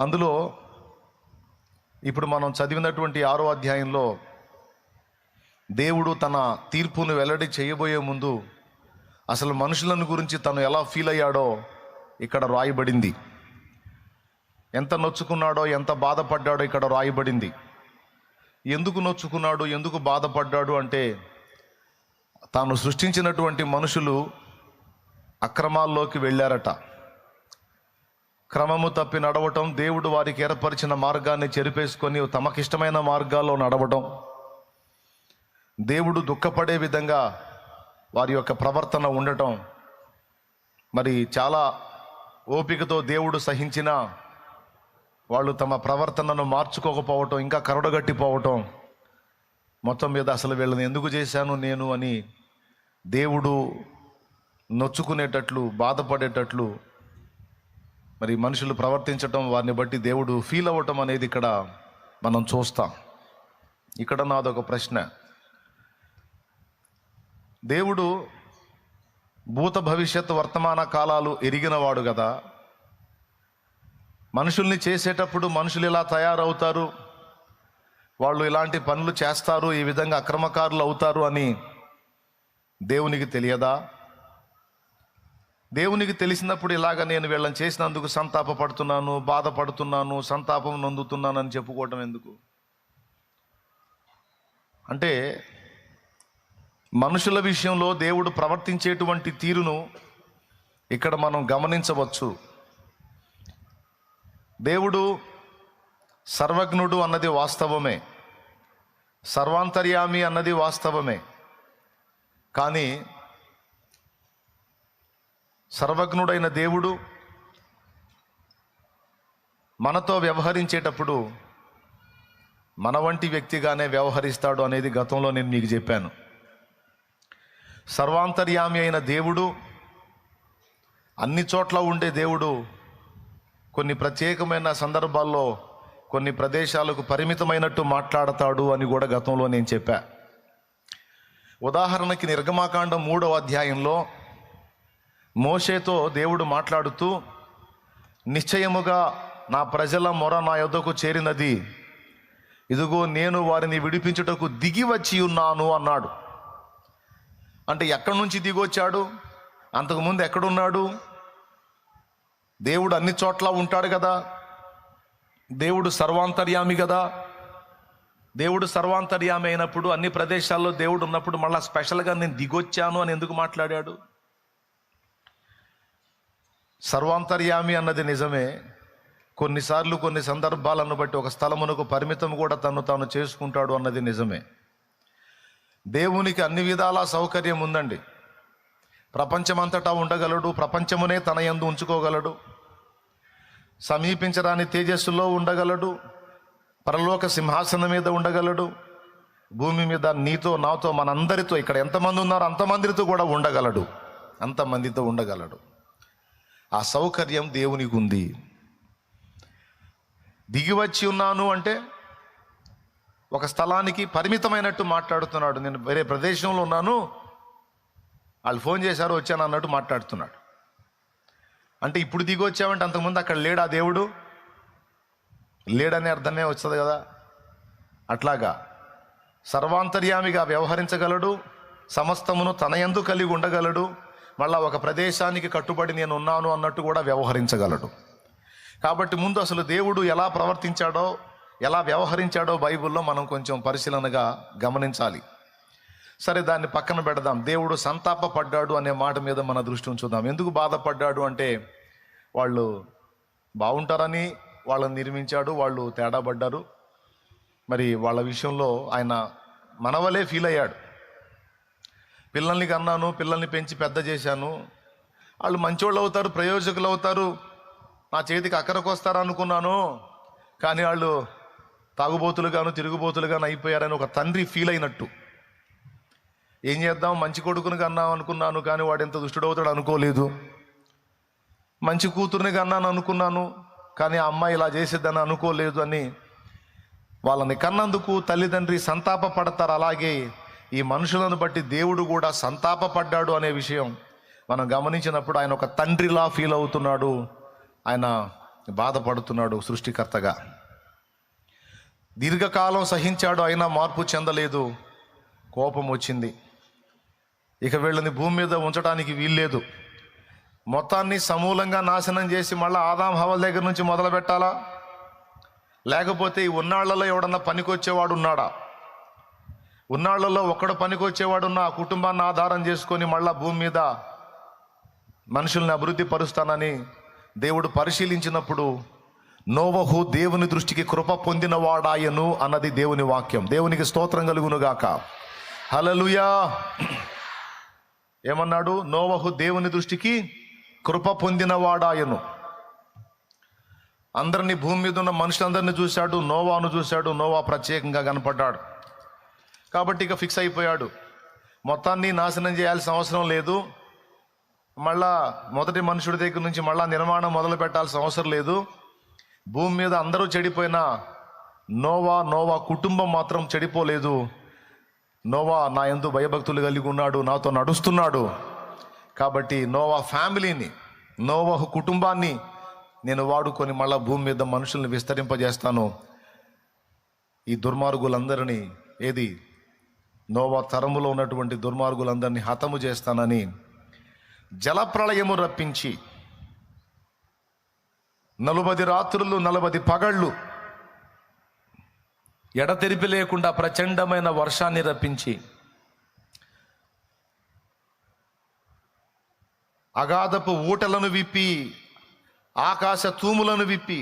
అందులో ఇప్పుడు మనం చదివినటువంటి ఆరో అధ్యాయంలో దేవుడు తన తీర్పును వెల్లడి చేయబోయే ముందు అసలు మనుషులను గురించి తను ఎలా ఫీల్ అయ్యాడో ఇక్కడ రాయబడింది. ఎంత నొచ్చుకున్నాడో ఎంత బాధపడ్డాడో ఇక్కడ రాయబడింది. ఎందుకు నొచ్చుకున్నాడు ఎందుకు బాధపడ్డాడు అంటే తాను సృష్టించినటువంటి మనుషులు అక్రమాల్లోకి వెళ్ళారట. క్రమము తప్పి నడవటం దేవుడు వారికి ఏర్పరిచిన మార్గాన్ని చెరిపేసుకొని తమకిష్టమైన మార్గాల్లో నడవటం. దేవుడు దుఃఖపడే విధంగా వారి యొక్క ప్రవర్తన ఉండటం. మరి చాలా ఓపికతో దేవుడు సహించిన వాళ్ళు తమ ప్రవర్తనను మార్చుకోకపోవటం ఇంకా కరడగట్టిపోవటం మొత్తం మీద అసలు వీళ్ళని ఎందుకు చేశాను నేను అని దేవుడు నొచ్చుకునేటట్లు బాధపడేటట్లు మరి మనుషులు ప్రవర్తించటం వారిని బట్టి దేవుడు ఫీల్ అవ్వటం అనేది ఇక్కడ మనం చూస్తాం. ఇక్కడ నాదొక ప్రశ్న. దేవుడు భూత భవిష్యత్ వర్తమాన కాలాలు ఎరిగినవాడు కదా. మనుషుల్ని చేసేటప్పుడు మనుషులు ఇలా తయారవుతారు? వాళ్ళు ఇలాంటి పనులు చేస్తారు ఈ విధంగా అక్రమకారులు అవుతారు అని దేవునికి తెలియదా? దేవునికి తెలిసినప్పుడు ఇలాగ నేను వీళ్ళని చేసినందుకు సంతాపపడుతున్నాను బాధపడుతున్నాను సంతాపం నందుతున్నాను అని చెప్పుకోవటం ఎందుకు? అంటే మనుషుల విషయంలో దేవుడు ప్రవర్తించేటువంటి తీరును ఇక్కడ మనం గమనించవచ్చు. దేవుడు సర్వజ్ఞుడు అన్నది వాస్తవమే సర్వాంతర్యామి అన్నది వాస్తవమే. కానీ సర్వజ్ఞుడైన దేవుడు మనతో వ్యవహరించేటప్పుడు మన వంటి వ్యక్తిగానే వ్యవహరిస్తాడు అనేది గతంలో నేను మీకు చెప్పాను. సర్వాంతర్యామి అయిన దేవుడు అన్ని చోట్ల ఉండే దేవుడు కొన్ని ప్రత్యేకమైన సందర్భాల్లో కొన్ని ప్రదేశాలకు పరిమితమైనట్టు మాట్లాడతాడు అని కూడా గతంలో నేను చెప్పా. ఉదాహరణకి నిర్గమాకాండం మూడవ అధ్యాయంలో మోషేతో దేవుడు మాట్లాడుతూ నిశ్చయముగా నా ప్రజల మొర నా యొద్దకు చేరినది. ఇదిగో నేను వారిని విడిపించుటకు దిగి వచ్చి ఉన్నాను అన్నాడు. అంటే ఎక్కడి నుంచి దిగొచ్చాడు అంతకుముందు ఎక్కడున్నాడు? దేవుడు అన్ని చోట్ల ఉంటాడు కదా. దేవుడు సర్వాంతర్యామి కదా. దేవుడు సర్వాంతర్యామి అయినప్పుడు అన్ని ప్రదేశాల్లో దేవుడు ఉన్నప్పుడు మళ్ళీ స్పెషల్గా నేను దిగొచ్చాను అని ఎందుకు మాట్లాడాడు? సర్వాంతర్యామి అన్నది నిజమే. కొన్నిసార్లు కొన్ని సందర్భాలను బట్టి ఒక స్థలమునకు పరిమితం కూడా తను తాను చేసుకుంటాడు అన్నది నిజమే. దేవునికి అన్ని విధాల సౌకర్యం ఉందండి. ప్రపంచమంతటా ఉండగలడు ప్రపంచమునే తన యందు ఉంచుకోగలడు. సమీపించరాని తేజస్సులో ఉండగలడు పరలోక సింహాసనం మీద ఉండగలడు భూమి మీద నీతో నాతో మనందరితో ఇక్కడ ఎంతమంది ఉన్నారో అంతమందితో కూడా ఉండగలడు. అంతమందితో ఉండగలడు. ఆ సౌకర్యం దేవునికి ఉంది దిగి వచ్చి ఉన్నాను అంటే ఒక స్థలానికి పరిమితమైనట్టు మాట్లాడుతున్నాడు. నేను వేరే ప్రదేశంలో ఉన్నాను. వాళ్ళు ఫోన్ చేశారు వచ్చాను అన్నట్టు మాట్లాడుతున్నాడు. అంటే ఇప్పుడు దిగి వచ్చామంటే అంతకుముందు అక్కడ లేడా దేవుడు? లేడనే అర్థమే వస్తుంది కదా. అట్లాగా సర్వాంతర్యామిగా వ్యవహరించగలడు సమస్తమును తన ఎందు కలిగి ఉండగలడు మళ్ళా ఒక ప్రదేశానికి కట్టుబడి నేను ఉన్నాను అన్నట్టు కూడా వ్యవహరించగలడు. కాబట్టి ముందు అసలు దేవుడు ఎలా ప్రవర్తించాడో ఎలా వ్యవహరించాడో బైబిల్లో మనం కొంచెం పరిశీలనగా గమనించాలి. సరే దాన్ని పక్కన పెడదాం. దేవుడు సంతాపపడ్డాడు అనే మాట మీద మన దృష్టి ఉంచుదాం. ఎందుకు బాధపడ్డాడు అంటే వాళ్ళు బాగుంటారని వాళ్ళని నిర్మించాడు వాళ్ళు తేడా పడ్డారు మరి వాళ్ళ విషయంలో ఆయన మనవలే ఫీల్ అయ్యాడు. పిల్లల్ని కన్నాను పిల్లల్ని పెంచి పెద్ద చేశాను. వాళ్ళు మంచోళ్ళు అవుతారు ప్రయోజకులు అవుతారు. నా చేతికి అక్కరకు వస్తారు అనుకున్నాను. కానీ వాళ్ళు తాగుబోతులుగాను తిరుగుబోతులుగాను అయిపోయారని ఒక తండ్రి ఫీల్ అయినట్టు. ఏం చేద్దాం? మంచి కొడుకుని కన్నాం అనుకున్నాను కానీ వాడు ఎంత దుష్టుడవుతాడు అనుకోలేదు. మంచి కూతుర్ని కన్నాను అనుకున్నాను కానీ ఆ అమ్మాయి ఇలా చేసేద్దని అనుకోలేదు అని వాళ్ళని కన్నందుకు తల్లిదండ్రి సంతాప పడతారు అలాగే ఈ మనుషులను బట్టి దేవుడు కూడా సంతాపపడ్డాడు అనే విషయం మనం గమనించినప్పుడు ఆయన ఒక తండ్రిలా ఫీల్ అవుతున్నాడు. ఆయన బాధపడుతున్నాడు సృష్టికర్తగా. దీర్ఘకాలం సహించాడు అయినా మార్పు చెందలేదు. కోపం వచ్చింది. ఇక వీళ్ళని భూమి మీద ఉంచడానికి వీల్లేదు. మొత్తాన్ని సమూలంగా నాశనం చేసి మళ్ళీ ఆదాం హవల్ దగ్గర నుంచి మొదలు పెట్టాలా లేకపోతే ఈ ఉన్నాళ్ళలో ఎవడన్నా పనికొచ్చేవాడు ఉన్నాడా? ఉన్నాళ్ళలో ఒక్కడు పనికొచ్చేవాడున్న ఆ కుటుంబాన్ని ఆధారం చేసుకొని మళ్ళా భూమి మీద మనుషుల్ని అభివృద్ధి పరుస్తానని దేవుడు పరిశీలించినప్పుడు నోవహు దేవుని దృష్టికి కృప పొందినవాడాయను అన్నది దేవుని వాక్యం. దేవునికి స్తోత్రం కలుగునుగాక. హలలుయా ఏమన్నాడు? నోవహు దేవుని దృష్టికి కృప పొందినవాడాయను. అందరినీ భూమి మీద ఉన్న మనుషులందరినీ చూశాడు నోవాను చూశాడు నోవా ప్రత్యేకంగా కనపడ్డాడు. కాబట్టి ఇక ఫిక్స్ అయిపోయాడు. మొత్తాన్ని నాశనం చేయాల్సిన అవసరం లేదు. మళ్ళా మొదటి మనుషుడి దగ్గర నుంచి మళ్ళా నిర్మాణం మొదలు పెట్టాల్సిన అవసరం లేదు. భూమి మీద అందరూ చెడిపోయినా నోవా నోవా కుటుంబం మాత్రం చెడిపోలేదు. నోవా నా ఎందు భయభక్తులు కలిగి ఉన్నాడు నాతో నడుస్తున్నాడు. కాబట్టి నోవా ఫ్యామిలీని నోవా కుటుంబాన్ని నేను వాడుకొని మళ్ళా భూమి మీద మనుషుల్ని విస్తరింపజేస్తాను. ఈ దుర్మార్గులందరినీ ఏది నోవా తరములో ఉన్నటువంటి దుర్మార్గులందరినీ హతము చేస్తానని జలప్రళయము రప్పించి నలుబది రాత్రులు నలబది పగళ్ళు ఎడతెరిపి లేకుండా ప్రచండమైన వర్షాన్ని రప్పించి అగాధపు ఊటలను విప్పి ఆకాశ తూములను విప్పి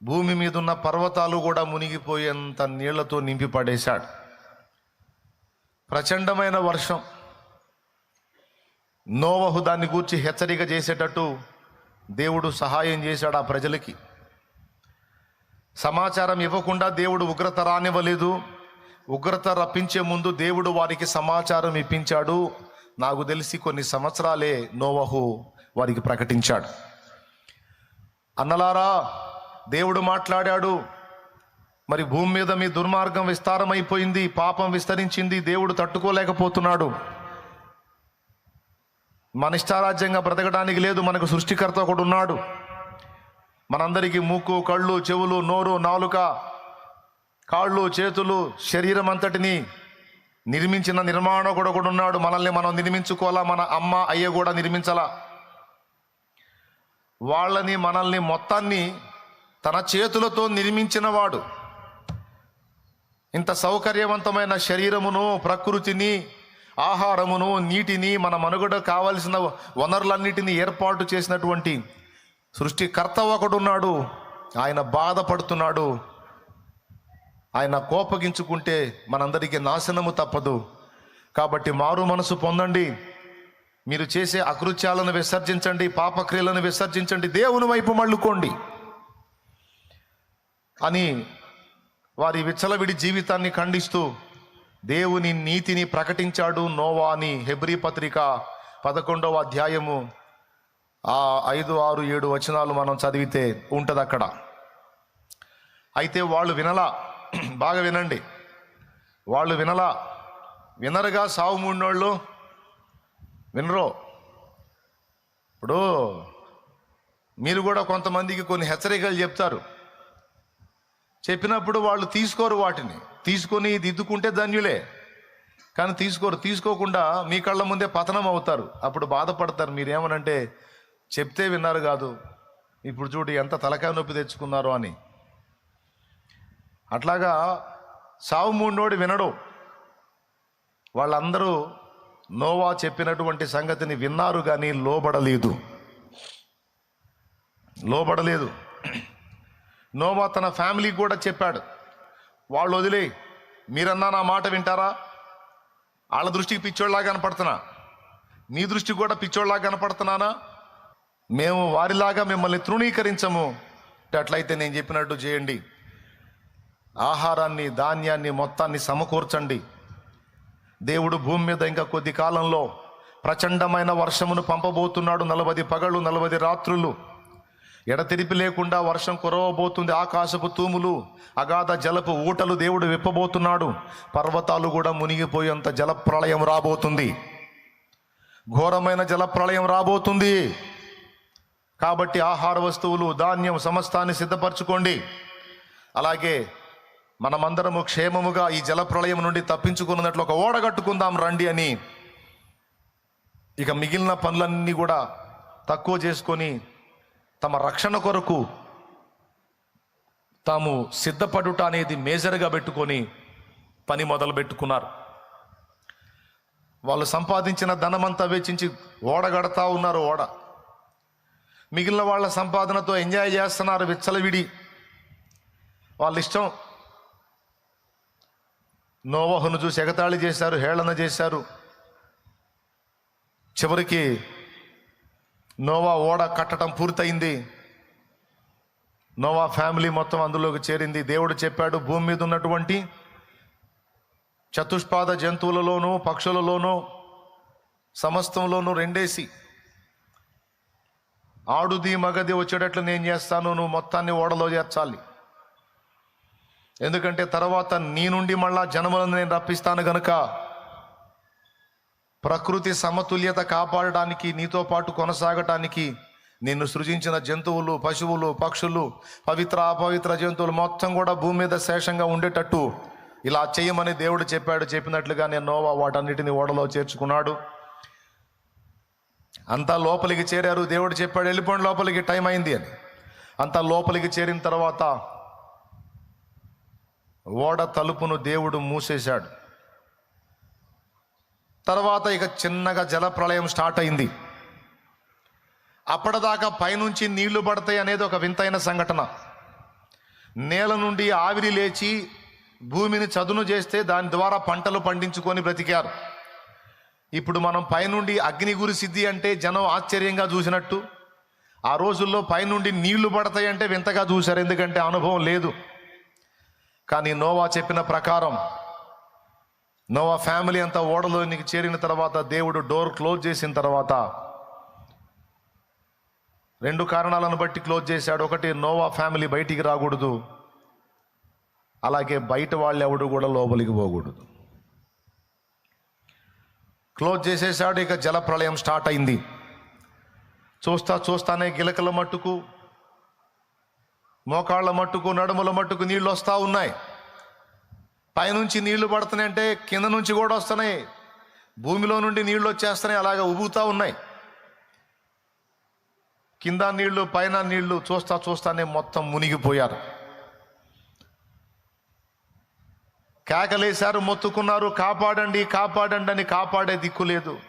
భూమి మీద ఉన్న పర్వతాలు కూడా మునిగిపోయేంత నీళ్ళతో నింపి పడేశాడు ప్రచండమైన వర్షం. నోవహు దాన్ని గూర్చి హెచ్చరిక చేసేటట్టు దేవుడు సహాయం చేశాడు ఆ ప్రజలకి. సమాచారం ఇవ్వకుండా దేవుడు ఉగ్రత రానివ్వలేదు. ఉగ్రత రప్పించే ముందు దేవుడు వారికి సమాచారం ఇప్పించాడు. నాకు తెలిసి కొన్ని సంవత్సరాలే నోవహు వారికి ప్రకటించాడు. అన్నలారా దేవుడు మాట్లాడాడు. మరి భూమి మీద మీ దుర్మార్గం విస్తారమైపోయింది పాపం విస్తరించింది దేవుడు తట్టుకోలేకపోతున్నాడు. మన ఇష్టారాజ్యంగా బ్రతకడానికి లేదు మనకు సృష్టికర్త ఒకడు ఉన్నాడు. మనందరికీ ముక్కు కళ్ళు చెవులు నోరు నాలుక కాళ్ళు చేతులు శరీరం అంతటిని నిర్మించిన నిర్మాణం కూడా ఒకడు ఉన్నాడు. మనల్ని మనం నిర్మించుకోవాలా? మన అమ్మ అయ్య కూడా నిర్మించాలా? వాళ్ళని మనల్ని మొత్తాన్ని తన చేతులతో నిర్మించినవాడు. ఇంత సౌకర్యవంతమైన శరీరమును ప్రకృతిని ఆహారమును నీటిని మన మనుగడ కావలసిన వనరులన్నిటిని ఏర్పాటు చేసినటువంటి సృష్టికర్త ఒకడున్నాడు ఆయన బాధపడుతున్నాడు. ఆయన కోపగించుకుంటే మనందరికీ నాశనము తప్పదు. కాబట్టి మారు మనసు పొందండి. మీరు చేసే అకృత్యాలను విసర్జించండి పాపక్రియలను విసర్జించండి దేవుని వైపు మళ్ళుకోండి. అని వారి విచ్చలవిడి జీవితాన్ని ఖండిస్తూ దేవుని నీతిని ప్రకటించాడు నోవా అని హెబ్రి పత్రిక పదకొండవ అధ్యాయము ఆ ఐదు ఆరు ఏడు వచనాలు మనం చదివితే ఉంటుంది అక్కడ అయితే వాళ్ళు వినలా. బాగా వినండి. వాళ్ళు వినలా. వినరుగా సావు మూడినోళ్ళు? వినరు. ఇప్పుడు మీరు కూడా కొంతమందికి కొన్ని హెచ్చరికలు చెప్తారు. చెప్పినప్పుడు వాళ్ళు తీసుకోరు వాటిని. తీసుకొని దిద్దుకుంటే ధన్యులే. కానీ తీసుకోరు. తీసుకోకుండా మీ కళ్ళ ముందే పతనం అవుతారు. అప్పుడు బాధపడతారు. మీరేమనంటే చెప్తే విన్నారు కాదు. ఇప్పుడు చూడు ఎంత తలకాయ నొప్పి తెచ్చుకున్నారు అని. అట్లాగా సావు మూడినోడు వినడు. వాళ్ళందరూ నోవా చెప్పినటువంటి సంగతిని విన్నారు కానీ లోబడలేదు. లోబడలేదు. నోవా తన ఫ్యామిలీకి కూడా చెప్పాడు. వాళ్ళు వదిలే మీరన్నా నా మాట వింటారా? వాళ్ళ దృష్టికి పిచ్చోళ్ళలా కనపడుతున్నా. మీ దృష్టికి కూడా పిచ్చోళ్ళలా కనపడుతున్నానా? మేము వారిలాగా మిమ్మల్ని తృణీకరించము. అట్లయితే నేను చెప్పినట్టు చేయండి. ఆహారాన్ని ధాన్యాన్ని మొత్తాన్ని సమకూర్చండి. దేవుడు భూమి మీద ఇంకా కొద్ది కాలంలో ప్రచండమైన వర్షమును పంపబోతున్నాడు. నలభది పగళ్ళు నలభై రాత్రులు. ఎడతెరిపి లేకుండా వర్షం కురవబోతుంది ఆకాశపు తూములు అగాధ జలపు ఊటలు దేవుడు విప్పబోతున్నాడు. పర్వతాలు కూడా మునిగిపోయేంత జలప్రళయం రాబోతుంది. ఘోరమైన జలప్రళయం రాబోతుంది. కాబట్టి ఆహార వస్తువులు ధాన్యం సమస్తాన్ని సిద్ధపరచుకోండి. అలాగే మనమందరము క్షేమముగా ఈ జల ప్రళయం నుండి తప్పించుకున్నట్లు ఒక ఓడగట్టుకుందాం రండి అని ఇక మిగిలిన పనులన్నీ కూడా తక్కువ చేసుకొని తమ రక్షణ కొరకు తాము సిద్ధపడుట అనేది మేజర్గా పెట్టుకొని పని మొదలు పెట్టుకున్నారు వాళ్ళు సంపాదించిన ధనమంతా వెచ్చించి ఓడగడతా ఉన్నారు ఓడ. మిగిలిన వాళ్ళ సంపాదనతో ఎంజాయ్ చేస్తున్నారు విచ్చలవిడి. వాళ్ళ ఇష్టం నోవహును చూసి ఎగతాళి చేశారు హేళన చేశారు. చివరికి నోవా ఓడ కట్టడం పూర్తయింది. నోవా ఫ్యామిలీ మొత్తం అందులోకి చేరింది. దేవుడు చెప్పాడు భూమి మీద ఉన్నటువంటి చతుష్పాద జంతువులలోనూ పక్షులలోనూ సమస్తంలోనూ రెండేసి ఆడుది మగది వచ్చేటట్లు నేను చేస్తాను నువ్వు మొత్తాన్ని ఓడలో చేర్చాలి. ఎందుకంటే తర్వాత నీ నుండి మళ్ళా జనములను నేను రప్పిస్తాను గనుక ప్రకృతి సమతుల్యత కాపాడడానికి నీతో పాటు కొనసాగటానికి నిన్ను సృజించిన జంతువులు పశువులు పక్షులు పవిత్ర అపవిత్ర జంతువులు మొత్తం కూడా భూమి మీద శేషంగా ఉండేటట్టు ఇలా చేయమని దేవుడు చెప్పాడు. చెప్పినట్లుగా నేను నోవా వాటన్నిటిని ఓడలో చేర్చుకున్నాడు. అంతా లోపలికి చేరారు. దేవుడు చెప్పాడు వెళ్ళిపోండి లోపలికి టైం అయింది అని. అంతా లోపలికి చేరిన తర్వాత ఓడ తలుపును దేవుడు మూసేశాడు. తర్వాత ఇక చిన్నగా జల ప్రళయం స్టార్ట్ అయింది. అప్పటిదాకా పైనుంచి నీళ్ళు పడతాయి అనేది ఒక వింతైన సంఘటన. నేల నుండి ఆవిరి లేచి భూమిని చదును చేస్తే దాని ద్వారా పంటలు పండించుకొని బ్రతికారు. ఇప్పుడు మనం పైనుండి అగ్ని గురిసిద్ది అంటే జనం ఆశ్చర్యంగా చూసినట్టు ఆ రోజుల్లో పైనుండి నీళ్ళు పడతాయి అంటే వింతగా చూశారు. ఎందుకంటే అనుభవం లేదు. కానీ నోవా చెప్పిన ప్రకారం నోవా ఫ్యామిలీ అంతా ఓడలోనికి చేరిన తర్వాత దేవుడు డోర్ క్లోజ్ చేసిన తర్వాత రెండు కారణాలను బట్టి క్లోజ్ చేశాడు. ఒకటి నోవా ఫ్యామిలీ బయటికి రాకూడదు. అలాగే బయట వాళ్ళు ఎవడు కూడా లోపలికి పోకూడదు. క్లోజ్ చేసేసాడు ఇక జల ప్రళయం స్టార్ట్ అయింది. చూస్తా చూస్తానే గిలకల మట్టుకు మోకాళ్ళ మట్టుకు నడుముల మట్టుకు నీళ్ళు వస్తూ ఉన్నాయి. పైనుంచి నీళ్ళు పడుతున్నాయి అంటే కింద నుంచి కూడా వస్తున్నాయి. భూమిలో నుండి నీళ్ళు వచ్చేస్తున్నాయి అలాగే ఉబుతూ ఉన్నాయి. కింద నీళ్ళు పైన నీళ్ళు చూస్తా చూస్తానే మొత్తం మునిగిపోయారు. కేకలేశారు మొత్తుకున్నారు కాపాడండి కాపాడండి అని కాపాడే దిక్కు లేదు.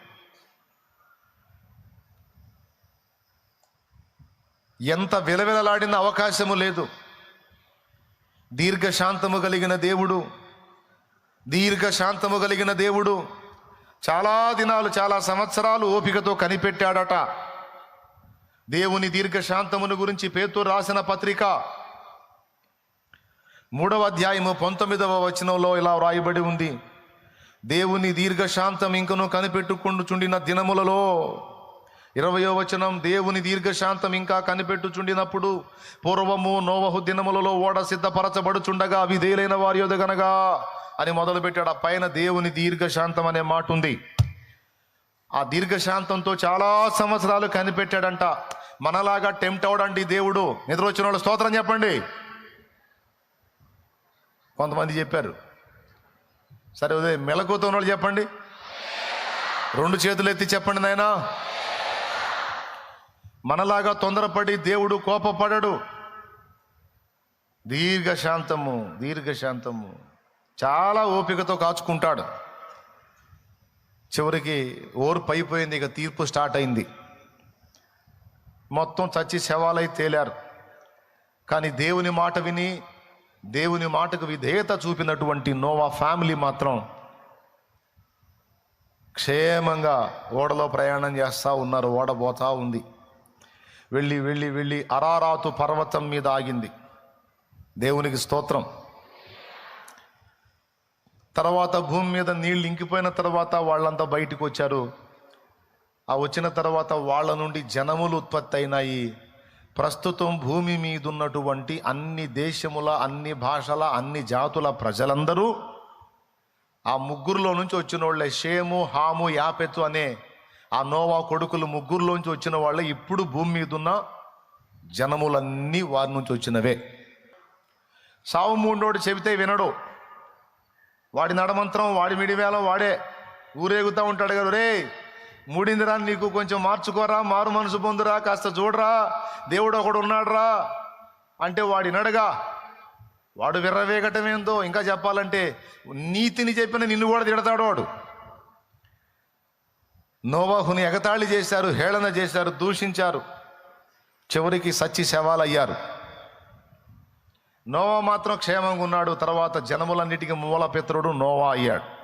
ఎంత విలవిలలాడిన అవకాశము లేదు. దీర్ఘశాంతము కలిగిన దేవుడు దీర్ఘశాంతము కలిగిన దేవుడు. చాలా దినాలు చాలా సంవత్సరాలు ఓపికతో కనిపెట్టాడట. దేవుని దీర్ఘశాంతమును గురించి పేతు రాసిన పత్రిక మూడవ అధ్యాయము పంతొమ్మిదవ వచనంలో ఇలా వ్రాయబడి ఉంది. దేవుని దీర్ఘశాంతం ఇంకను కనిపెట్టుకుండుచుండిన దినములలో ఇరవయో వచనం దేవుని దీర్ఘశాంతం ఇంకా కనిపెట్టుచుండినప్పుడు పూర్వము నోవహు దినములలో ఓడ సిద్ధపరచబడుచుండగా విధేయులైన వారి యొదగనగా అని మొదలుపెట్టాడు. ఆ పైన దేవుని దీర్ఘశాంతం అనే మాట ఉంది. ఆ దీర్ఘశాంతంతో చాలా సంవత్సరాలు కనిపెట్టాడంట. మనలాగా టెంప్ట్ అవడండి దేవుడు. నిద్ర వచ్చిన వాళ్ళు స్తోత్రం చెప్పండి. కొంతమంది చెప్పారు. సరే ఉదయం మెలకుతో వాళ్ళు చెప్పండి. రెండు చేతులు ఎత్తి చెప్పండి నాయనా. మనలాగా తొందరపడి దేవుడు కోపపడడు. దీర్ఘశాంతము దీర్ఘశాంతము. చాలా ఓపికతో కాచుకుంటాడు. చివరికి ఓర్పు అయిపోయింది ఇక తీర్పు స్టార్ట్ అయింది. మొత్తం చచ్చి శవాలై తేలారు. కానీ దేవుని మాట విని దేవుని మాటకు విధేయత చూపినటువంటి నోవా ఫ్యామిలీ మాత్రం క్షేమంగా ఓడలో ప్రయాణం చేస్తూ ఉన్నారు ఓడ పోతా ఉంది. వెళ్ళి వెళ్ళి వెళ్ళి అరారాతు పర్వతం మీద ఆగింది. దేవునికి స్తోత్రం. తర్వాత భూమి మీద నీళ్ళు ఇంకిపోయిన తర్వాత వాళ్ళంతా బయటికి వచ్చారు. ఆ వచ్చిన తర్వాత వాళ్ళ నుండి జనములు ఉత్పత్తి అయినాయి. ప్రస్తుతం భూమి మీద ఉన్నటువంటి అన్ని దేశముల అన్ని భాషల అన్ని జాతుల ప్రజలందరూ ఆ ముగ్గురులో నుంచి వచ్చిన వాళ్ళే షేము హాము యాపెతు అనే ఆ నోవా కొడుకులు ముగ్గురులోంచి వచ్చిన వాళ్ళే. ఇప్పుడు భూమి మీద ఉన్న జనములన్నీ వారి నుంచి వచ్చినవే. సావు మూడోడు చెబితే వినడు. వాడి నడమంత్రం వాడి మిడివేళ వాడే. ఊరేగుతూ ఉంటాడు కదా రే మూడిందిరా నీకు కొంచెం మార్చుకోరా మారు మనసు పొందురా కాస్త చూడరా దేవుడు ఒకడు ఉన్నాడురా అంటే వాడి నడగా వాడు విర్రవేగటం ఏందో ఇంకా చెప్పాలంటే నీతిని చెప్పిన నిన్ను కూడా తిడతాడు వాడు. నోవాహుని ఎగతాళి చేశారు హేళన చేశారు దూషించారు. చివరికి సచ్చి శవాలయ్యారు నోవా మాత్రం క్షేమంగా ఉన్నాడు. తర్వాత జనములన్నిటికీ మూలపిత్రుడు నోవా అయ్యాడు.